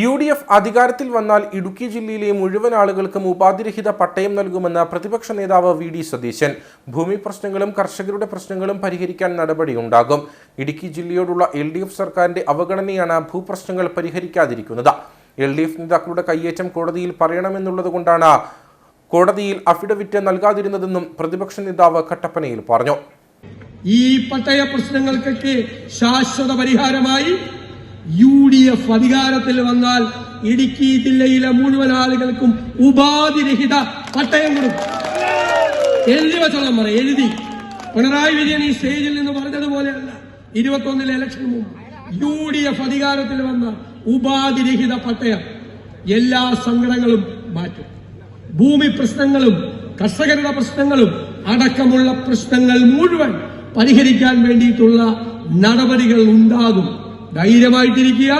U D F അധികാരത്തിൽ വന്നാൽ ഇടുക്കി ജില്ലയിലെ മുഴുവൻ ആളുകൾക്കും ഉപാധിരഹിത പട്ടയം നൽകുമെന്ന് പ്രതിപക്ഷ നേതാവ് വി ഡി സതീശൻ. ഭൂമി പ്രശ്നങ്ങളും കർഷകരുടെ പ്രശ്നങ്ങളും പരിഹരിക്കാൻ നടപടിയുണ്ടാകും ഇടുക്കി ജില്ലയോടുള്ള എൽ ഡി എഫ് സർക്കാരിന്റെ അവഗണനയാണ് ഭൂപ്രശ്നങ്ങൾ പരിഹരിക്കാതിരിക്കുന്നത്. എൽ ഡി എഫ് നേതാക്കളുടെ കയ്യേറ്റം കോടതിയിൽ പറയണമെന്നുള്ളതുകൊണ്ടാണ് കോടതിയിൽ അഫിഡവിറ്റ് നൽകാതിരുന്നതെന്നും പ്രതിപക്ഷ നേതാവ് കട്ടപ്പനയിൽ പറഞ്ഞു. ഈ പട്ടയ പ്രശ്നങ്ങൾക്കൊക്കെ ശാശ്വത പരിഹാരമായി യു ഡി എഫ് അധികാരത്തിൽ വന്നാൽ ഇടുക്കി ജില്ലയിലെ മുഴുവൻ ആളുകൾക്കും ഉപാധിരഹിത പട്ടയം കൊടുക്കും. എഴുതി വെച്ചോളാം പറ എഴുതി. പിണറായി വിജയൻ ഈ സ്റ്റേജിൽ നിന്ന് പറഞ്ഞതുപോലെയല്ല. ഇരുപത്തൊന്നിലെ ഇലക്ഷൻ മുമ്പ് യു ഡി എഫ് അധികാരത്തിൽ വന്ന ഉപാധിരഹിത പട്ടയം എല്ലാ സങ്കടങ്ങളും മാറ്റും. ഭൂമി പ്രശ്നങ്ങളും കർഷകരുടെ പ്രശ്നങ്ങളും അടക്കമുള്ള പ്രശ്നങ്ങൾ മുഴുവൻ പരിഹരിക്കാൻ വേണ്ടിയിട്ടുള്ള നടപടികൾ ഉണ്ടാകും. ധൈര്യമായിട്ടിരിക്കുക.